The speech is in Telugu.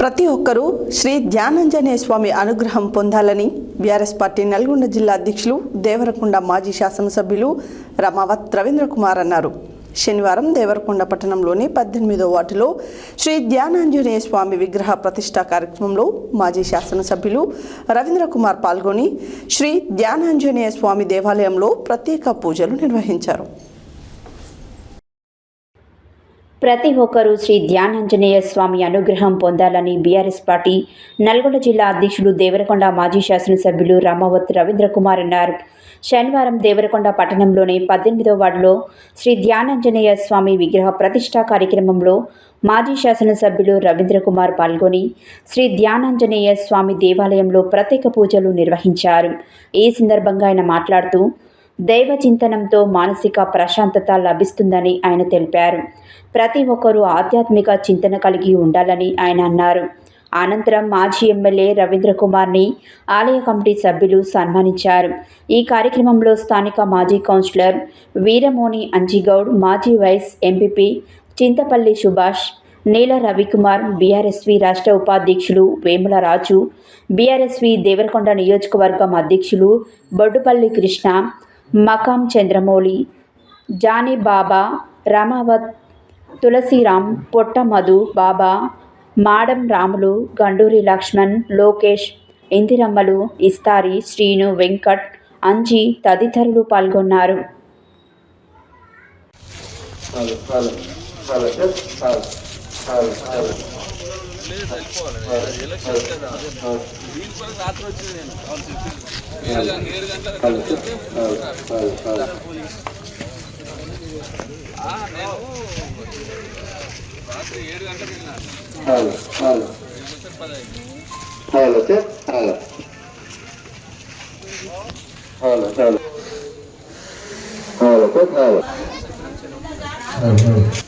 ప్రతి ఒక్కరూ శ్రీ ధ్యానంజనేయ స్వామి అనుగ్రహం పొందాలని బీఆర్ఎస్ పార్టీ నల్గొండ జిల్లా అధ్యక్షులు దేవరకొండ మాజీ శాసనసభ్యులు రమావత్ రవీంద్ర కుమార్ అన్నారు. శనివారం దేవరకొండ పట్టణంలోని పద్దెనిమిదో వాటిలో శ్రీ ధ్యానాంజనేయ స్వామి విగ్రహ ప్రతిష్ఠా కార్యక్రమంలో మాజీ శాసనసభ్యులు రవీంద్ర కుమార్ పాల్గొని శ్రీ ధ్యానాంజనేయ స్వామి దేవాలయంలో ప్రత్యేక పూజలు నిర్వహించారు. ప్రతి ఒక్కరూ శ్రీ ధ్యానాంజనేయ స్వామి అనుగ్రహం పొందాలని బీఆర్ఎస్ పార్టీ నల్గొండ జిల్లా అధ్యక్షుడు దేవరకొండ మాజీ శాసనసభ్యులు రామావత్ రవీంద్ర కుమార్ అన్నారు. శనివారం దేవరకొండ పట్టణంలోని పద్దెనిమిదో వార్డులో శ్రీ ధ్యానాంజనేయ స్వామి విగ్రహ ప్రతిష్టా కార్యక్రమంలో మాజీ శాసనసభ్యులు రవీంద్ర కుమార్ పాల్గొని శ్రీ ధ్యానాంజనేయ స్వామి దేవాలయంలో ప్రత్యేక పూజలు నిర్వహించారు. ఈ సందర్భంగా ఆయన మాట్లాడుతూ దైవ చింతనంతో మానసిక ప్రశాంతత లభిస్తుందని ఆయన తెలిపారు. ప్రతి ఒక్కరూ ఆధ్యాత్మిక చింతన కలిగి ఉండాలని ఆయన అన్నారు. అనంతరం మాజీ ఎమ్మెల్యే రవీంద్ర కుమార్ని ఆలయ కమిటీ సభ్యులు సన్మానించారు. ఈ కార్యక్రమంలో స్థానిక మాజీ కౌన్సిలర్ వీరమోని అంజిగౌడ్ మాజీ vice MPP Chintapalli Subhash Neela Ravikumar BRSV రాష్ట్ర ఉపాధ్యక్షులు వేముల రాజు బీఆర్ఎస్వి దేవరకొండ నియోజకవర్గం అధ్యక్షులు బొడ్డుపల్లి కృష్ణ మకాం చంద్రమౌళి జానీ బాబా రామావత్ తులసీరామ్ పొట్ట మధు బాబా మాడం రాములు గండూరి లక్ష్మణ్ లోకేష్ ఇందిరమ్మలు ఇస్తారి శ్రీను వెంకట్ అంజీ తదితరులు పాల్గొన్నారు. Hello hello hello sir hello hello hello hello sir hello